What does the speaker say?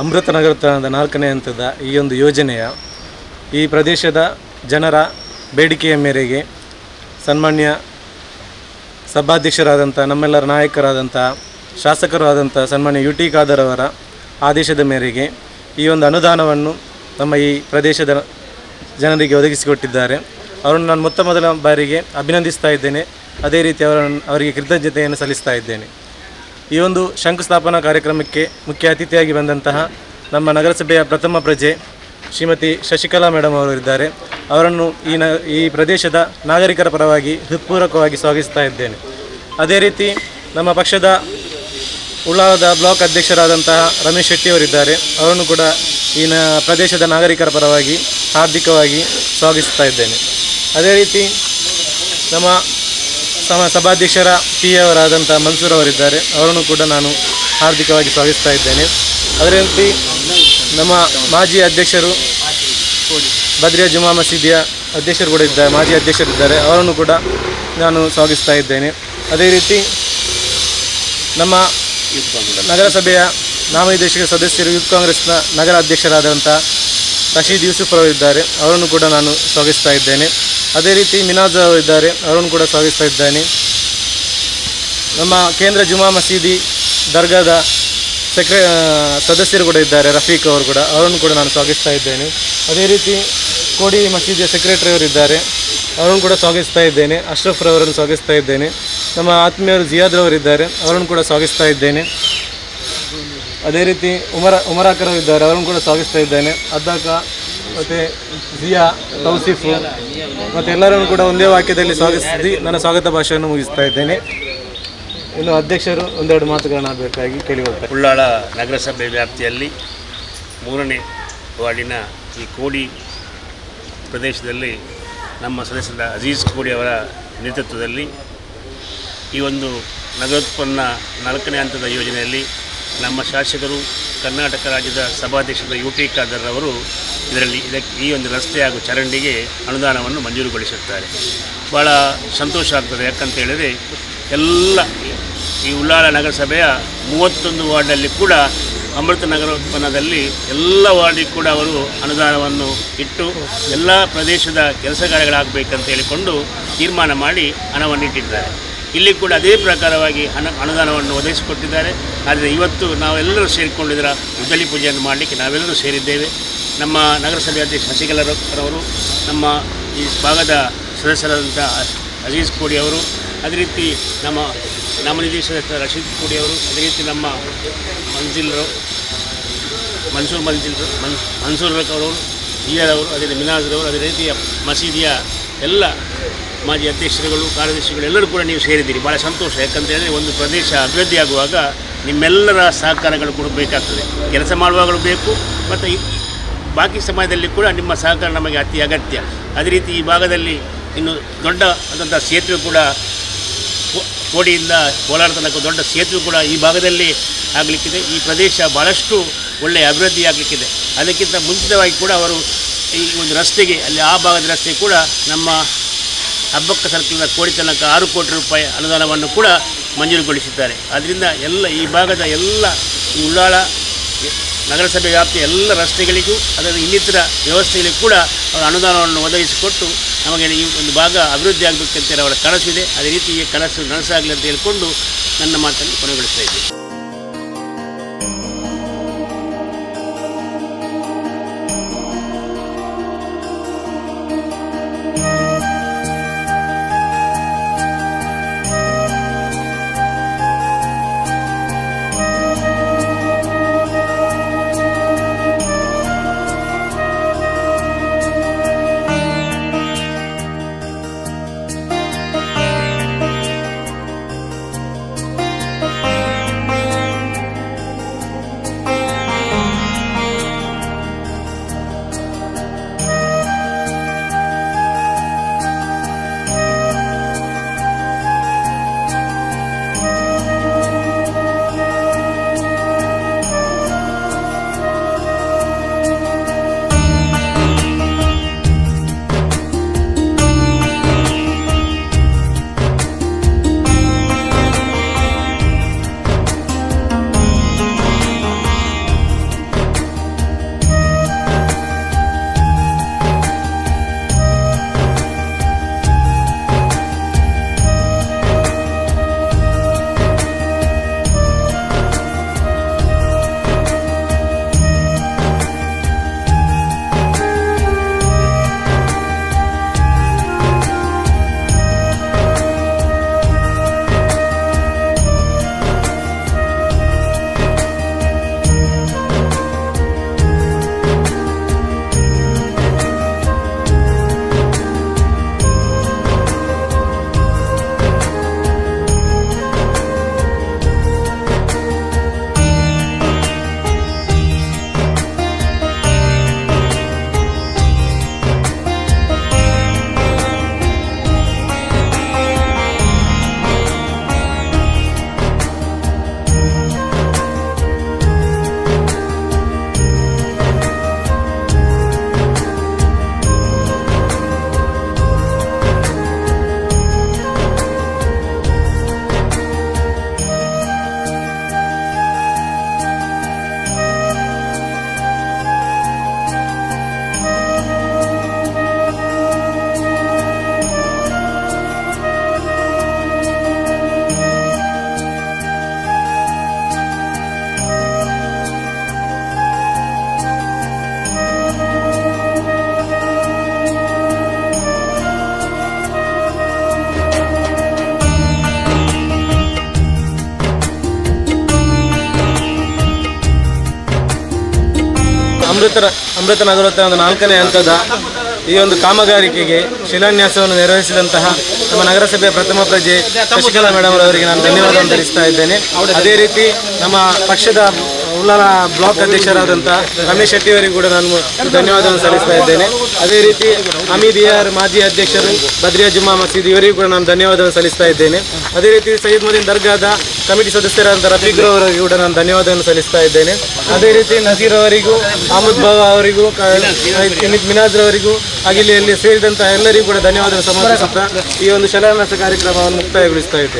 ಅಮೃತ ನಗರದ ನಾಲ್ಕನೇ ಹಂತದ ಈ ಒಂದು ಯೋಜನೆಯ ಈ ಪ್ರದೇಶದ ಜನರ ಬೇಡಿಕೆಯ ಮೇರೆಗೆ ಸನ್ಮಾನ್ಯ ಸಭಾಧ್ಯಕ್ಷರಾದಂಥ, ನಮ್ಮೆಲ್ಲರ ನಾಯಕರಾದಂಥ ಶಾಸಕರು ಆದಂಥ ಸನ್ಮಾನ್ಯ ಯು ಟಿ ಖಾದರ್ ಅವರ ಆದೇಶದ ಮೇರೆಗೆ ಈ ಒಂದು ಅನುದಾನವನ್ನು ನಮ್ಮ ಈ ಪ್ರದೇಶದ ಜನರಿಗೆ ಒದಗಿಸಿಕೊಟ್ಟಿದ್ದಾರೆ. ಅವರನ್ನು ನಾನು ಮೊತ್ತ ಮೊದಲ ಬಾರಿಗೆ ಅಭಿನಂದಿಸ್ತಾ ಇದ್ದೇನೆ. ಅದೇ ರೀತಿ ಅವರನ್ನು ಅವರಿಗೆ ಕೃತಜ್ಞತೆಯನ್ನು ಸಲ್ಲಿಸ್ತಾ ಇದ್ದೇನೆ. ಈ ಒಂದು ಶಂಕುಸ್ಥಾಪನಾ ಕಾರ್ಯಕ್ರಮಕ್ಕೆ ಮುಖ್ಯ ಅತಿಥಿಯಾಗಿ ಬಂದಂತಹ ನಮ್ಮ ನಗರಸಭೆಯ ಪ್ರಥಮ ಪ್ರಜೆ ಶ್ರೀಮತಿ ಶಶಿಕಲಾ ಮೇಡಮ್ ಅವರು ಇದ್ದಾರೆ. ಅವರನ್ನು ಈ ನ, ಈ ಪ್ರದೇಶದ ನಾಗರಿಕರ ಪರವಾಗಿ ಹೃತ್ಪೂರ್ವಕವಾಗಿ ಸ್ವಾಗತಿಸ್ತಾ ಇದ್ದೇನೆ. ಅದೇ ರೀತಿ ನಮ್ಮ ಪಕ್ಷದ ಉಳ್ಳಾಲದ ಬ್ಲಾಕ್ ಅಧ್ಯಕ್ಷರಾದಂತಹ ರಮೇಶ್ ಶೆಟ್ಟಿ ಅವರಿದ್ದಾರೆ. ಅವರನ್ನು ಕೂಡ ಈ ನ, ಪ್ರದೇಶದ ನಾಗರಿಕರ ಪರವಾಗಿ ಹಾರ್ದಿಕವಾಗಿ ಸ್ವಾಗತಿಸ್ತಾ ಇದ್ದೇನೆ. ಅದೇ ರೀತಿ ನಮ್ಮ ಸಭಾಧ್ಯಕ್ಷರ ಪಿ ಅವರಾದಂಥ ಮನ್ಸೂರ್ ಅವರಿದ್ದಾರೆ. ಅವರನ್ನು ಕೂಡ ನಾನು ಹಾರ್ದಿಕವಾಗಿ ಸ್ವಾಗತಿಸ್ತಾ ಇದ್ದೇನೆ. ಅದರಂತೆ ರೀತಿ ನಮ್ಮ ಮಾಜಿ ಅಧ್ಯಕ್ಷರು ಬದ್ರಿಯಾ ಜುಮಾ ಮಸೀದಿಯ ಅಧ್ಯಕ್ಷರು ಕೂಡ ಇದ್ದಾರೆ, ಮಾಜಿ ಅಧ್ಯಕ್ಷರಿದ್ದಾರೆ ಅವರನ್ನು ಕೂಡ ನಾನು ಸ್ವಾಗತಿಸ್ತಾ ಇದ್ದೇನೆ. ಅದೇ ರೀತಿ ನಮ್ಮ ನಗರಸಭೆಯ ನಾಮನಿರ್ದೇಶಕ ಸದಸ್ಯರು ಯೂತ್ ಕಾಂಗ್ರೆಸ್ನ ನಗರ ಅಧ್ಯಕ್ಷರಾದಂಥ ರಶೀದ್ ಯೂಸುಫ್ ಅವರಿದ್ದಾರೆ ಅವರನ್ನು ಕೂಡ ನಾನು ಸ್ವಾಗತಿಸ್ತಾ ಇದ್ದೇನೆ. ಅದೇ ರೀತಿ ಮಿನಾಜ್ ಅವರಿದ್ದಾರೆ ಅವರನ್ನು ಕೂಡ ಸ್ವಾಗತಿಸ್ತಾ ಇದ್ದೇನೆ. ನಮ್ಮ ಕೇಂದ್ರ ಜುಮಾ ಮಸೀದಿ ದರ್ಗಾದ ಸೆಕ್ರೆ ಸದಸ್ಯರು ಕೂಡ ಇದ್ದಾರೆ. ರಫೀಕ್ ಅವರು ಕೂಡ. ಅವರನ್ನು ಕೂಡ ನಾನು ಸ್ವಾಗತಿಸ್ತಾ ಇದ್ದೇನೆ. ಅದೇ ರೀತಿ ಕೋಡಿ ಮಸೀದಿಯ ಸೆಕ್ರೆಟರಿ ಅವರು ಇದ್ದಾರೆ. ಅವರನ್ನು ಕೂಡ ಸ್ವಾಗತಿಸ್ತಾ ಇದ್ದೇನೆ. ಅಶ್ರಫ್ ರವರನ್ನು ಸ್ವಾಗತಿಸ್ತಾ ಇದ್ದೇನೆ. ನಮ್ಮ ಆತ್ಮೀಯರು ಜಿಯಾದ್ ರವರಿದ್ದಾರೆ ಅವರನ್ನು ಕೂಡ ಸ್ವಾಗತಿಸ್ತಾ ಇದ್ದೇನೆ. ಅದೇ ರೀತಿ ಉಮರ, ಉಮರಾಕರ್ ಇದ್ದಾರೆ. ಅವರನ್ನು ಕೂಡ ಸ್ವಾಗತಿಸ್ತಾ ಇದ್ದೇನೆ. ಅದ್ದಾಕ ಮತ್ತು ಜಿಯಾ, ತೌಸಿಫು ಮತ್ತೆ ಎಲ್ಲರನ್ನು ಕೂಡ ಒಂದೇ ವಾಕ್ಯದಲ್ಲಿ ಸ್ವಾಗತಿಸಿ ನನ್ನ ಸ್ವಾಗತ ಭಾಷೆಯನ್ನು ಮುಗಿಸ್ತಾ ಇದ್ದೇನೆ. ಇನ್ನು ಅಧ್ಯಕ್ಷರು ಒಂದೆರಡು ಮಾತುಗಳನ್ನ ಬೇಕಾಗಿ ಕೇಳಿಕೊಳ್ತಾರೆ. ಉಳ್ಳಾಳ ನಗರಸಭೆ ವ್ಯಾಪ್ತಿಯಲ್ಲಿ ಮೂರನೇ ವಾರ್ಡಿನ ಈ ಕೋಡಿ ಪ್ರದೇಶದಲ್ಲಿ ನಮ್ಮ ಸದಸ್ಯರ ಅಜೀಜ್ ಕೋಡಿ ಅವರ ನೇತೃತ್ವದಲ್ಲಿ ಈ ಒಂದು ನಗರೋತ್ಪನ್ನ ನಾಲ್ಕನೇ ಹಂತದ ಯೋಜನೆಯಲ್ಲಿ ನಮ್ಮ ಶಾಸಕರು ಕರ್ನಾಟಕ ರಾಜ್ಯದ ಸಭಾಧ್ಯಕ್ಷರ ಯು ಟಿ ಖಾದರ್ ಅವರು ಇದರಲ್ಲಿ ಇದಕ್ಕೆ ಈ ಒಂದು ರಸ್ತೆ ಹಾಗೂ ಚರಂಡಿಗೆ ಅನುದಾನವನ್ನು ಮಂಜೂರುಗೊಳಿಸುತ್ತಾರೆ. ಭಾಳ ಸಂತೋಷ ಆಗ್ತದೆ. ಯಾಕಂತ ಹೇಳಿದರೆ ಎಲ್ಲ ಈ ಉಳ್ಳಾಲ ನಗರಸಭೆಯ ಮೂವತ್ತೊಂದು ವಾರ್ಡಲ್ಲಿ ಕೂಡ ಅಮೃತ ನಗರ ಉತ್ಪನ್ನದಲ್ಲಿ ಎಲ್ಲ ವಾರ್ಡಿಗೆ ಕೂಡ ಅವರು ಅನುದಾನವನ್ನು ಇಟ್ಟು ಎಲ್ಲ ಪ್ರದೇಶದ ಕೆಲಸ ಕಾರ್ಯಗಳಾಗಬೇಕಂತ ಹೇಳಿಕೊಂಡು ತೀರ್ಮಾನ ಮಾಡಿ ಹಣವನ್ನು ಇಟ್ಟಿದ್ದಾರೆ ಇಲ್ಲಿ ಕೂಡ ಅದೇ ಪ್ರಕಾರವಾಗಿ ಹಣ, ಅನುದಾನವನ್ನು ಒದಗಿಸಿಕೊಟ್ಟಿದ್ದಾರೆ. ಆದರೆ ಇವತ್ತು ನಾವೆಲ್ಲರೂ ಸೇರಿಕೊಂಡಿದ್ದರ ಉದ್ದಲಿ ಪೂಜೆಯನ್ನು ಮಾಡಲಿಕ್ಕೆ ನಾವೆಲ್ಲರೂ ಸೇರಿದ್ದೇವೆ. ನಮ್ಮ ನಗರಸಭೆ ಅಧ್ಯಕ್ಷ ಶಶಿಕಲಾರವರು ನಮ್ಮ ಈ ಭಾಗದ ಸದಸ್ಯರಾದಂಥ ಅಜೀಜ್ ಕೋಡಿ ಅವರು, ಅದೇ ರೀತಿ ನಮ್ಮ ನಾಮನಿರ್ದೇಶಕ ರಶೀದ್ ಕೋಡಿ ಅವರು, ಅದೇ ರೀತಿ ನಮ್ಮ ಮಂಜಿಲ್ರು ಮನ್ಸೂರ್ ಮಂಜಿಲ್ರು ಮನ್, ಮನ್ಸೂರ್ ಅವರು ಅವರು, ಅದೇ ರೀತಿ ಮಿನಾಜ್ರವರು ಅದೇ ರೀತಿಯ ಮಸೀದಿಯ ಎಲ್ಲ ಮಾಜಿ ಅಧ್ಯಕ್ಷರುಗಳು, ಕಾರ್ಯದರ್ಶಿಗಳು ಎಲ್ಲರೂ ಕೂಡ ನೀವು ಸೇರಿದ್ದೀರಿ. ಭಾಳ ಸಂತೋಷ. ಯಾಕಂತ ಹೇಳಿದ್ರೆ ಒಂದು ಪ್ರದೇಶ ಅಭಿವೃದ್ಧಿ ಆಗುವಾಗ ನಿಮ್ಮೆಲ್ಲರ ಸಹಕಾರಗಳು ಕೂಡ ಬೇಕಾಗ್ತದೆ. ಕೆಲಸ ಮಾಡುವಾಗಲೂ ಬೇಕು, ಮತ್ತು ಬಾಕಿ ಸಮಯದಲ್ಲಿ ಕೂಡ ನಿಮ್ಮ ಸಹಕಾರ ನಮಗೆ ಅತಿ ಅಗತ್ಯ. ಅದೇ ರೀತಿ ಈ ಭಾಗದಲ್ಲಿ ಇನ್ನು ದೊಡ್ಡ ಆದಂಥ ಸೇತುವೆ ಕೂಡ ಕೋಡಿಯಿಂದ ಕೋಲಾರ ತನಕ ದೊಡ್ಡ ಸೇತುವೆ ಕೂಡ ಈ ಭಾಗದಲ್ಲಿ ಆಗಲಿಕ್ಕಿದೆ. ಈ ಪ್ರದೇಶ ಭಾಳಷ್ಟು ಒಳ್ಳೆಯ ಅಭಿವೃದ್ಧಿ ಆಗಲಿಕ್ಕಿದೆ. ಅದಕ್ಕಿಂತ ಮುಂಚಿತವಾಗಿ ಕೂಡ ಅವರು ಈ ಒಂದು ರಸ್ತೆಗೆ, ಅಲ್ಲಿ ಆ ಭಾಗದ ರಸ್ತೆ ಕೂಡ ನಮ್ಮ ಹಬ್ಬಕ್ಕ ಸರ್ಕಲ್ನ ಕೋಡಿ ತನಕ ಆರು ಕೋಟಿ ರೂಪಾಯಿ ಅನುದಾನವನ್ನು ಕೂಡ ಮಂಜೂರುಗೊಳಿಸಿದ್ದಾರೆ. ಆದ್ದರಿಂದ ಎಲ್ಲ ಈ ಭಾಗದ ಎಲ್ಲ ಉಳ್ಳಾಳ, ನಗರಸಭೆ ವ್ಯಾಪ್ತಿಯ ಎಲ್ಲ ರಸ್ತೆಗಳಿಗೂ ಅದರ ಇನ್ನಿತರ ವ್ಯವಸ್ಥೆಗಳಿಗೂ ಕೂಡ ಅವರ ಅನುದಾನವನ್ನು ಒದಗಿಸಿಕೊಟ್ಟು ನಮಗೆ ಈ ಒಂದು ಭಾಗ ಅಭಿವೃದ್ಧಿ ಆಗಬೇಕಂತೇಳಿ ಅವರ ಕನಸಿದೆ ಅದೇ ರೀತಿ ಈ ಕನಸು ನನಸಾಗಲಿ ಅಂತ ಹೇಳಿಕೊಂಡು ನನ್ನ ಮಾತನ್ನು ಕೊನೆಗೊಳಿಸ್ತಾ ಇದ್ದೀನಿ. ಅಮೃತ ಅಮೃತ ನಗರೋತ್ತರ ನಾಲ್ಕನೇ ಹಂತದ ಈ ಒಂದು ಕಾಮಗಾರಿಕೆಗೆ ಶಿಲಾನ್ಯಾಸವನ್ನು ನೆರವೇರಿಸಿದಂತಹ ನಮ್ಮ ನಗರಸಭೆಯ ಪ್ರಥಮ ಪ್ರಜೆ ಶಶಿಕಲಾ ಮೇಡಮ್ ಅವರಿಗೆ ನಾನು ಧನ್ಯವಾದವನ್ನು ತಿಳಿಸ್ತಾ ಇದ್ದೇನೆ. ಅದೇ ರೀತಿ ನಮ್ಮ ಪಕ್ಷದ ಉಳ್ಳಾಲ ಬ್ಲಾಕ್ ಅಧ್ಯಕ್ಷರಾದಂಥ ರಮೇಶ್ ಶೆಟ್ಟಿ ಅವರಿಗೂ ಕೂಡ ನಾನು ಧನ್ಯವಾದವನ್ನು ಸಲ್ಲಿಸ್ತಾ ಇದ್ದೇನೆ. ಅದೇ ರೀತಿ ಅಮೀದ್ ಯಾರ್ ಮಾಜಿ ಅಧ್ಯಕ್ಷರು ಬದ್ರಿಯಾ ಜುಮ್ಮಾ ಮಸೀದಿ ಇವರಿಗೂ ಕೂಡ ನಾನು ಧನ್ಯವಾದವನ್ನು ಸಲ್ಲಿಸ್ತಾ ಇದ್ದೇನೆ. ಅದೇ ರೀತಿ ಸೈಯದ್ ಮದೀನ್ ದರ್ಗಾದ ಕಮಿಟಿ ಸದಸ್ಯರಾದಂಥ ರಫೀಕ್ ಅವರಿಗೂ ಕೂಡ ನಾನು ಧನ್ಯವಾದವನ್ನು ಸಲ್ಲಿಸ್ತಾ ಇದ್ದೇನೆ. ಅದೇ ರೀತಿ ನಸೀರ್ ಅವರಿಗೂ, ಅಹಮದ್ ಬಾಬಾ ಅವರಿಗೂ ಮಿನಾಜ್ ಅವರಿಗೂ ಇಲ್ಲಿ ಸೇರಿದಂತಹ ಎಲ್ಲರಿಗೂ ಕೂಡ ಧನ್ಯವಾದವನ್ನು ಸಮರ್ಪಿಸುತ್ತಾ ಈ ಒಂದು ಶಿಲಾನ್ಯಾಸ ಕಾರ್ಯಕ್ರಮವನ್ನು ಮುಕ್ತಾಯಗೊಳಿಸ್ತಾ ಇದ್ದೇನೆ.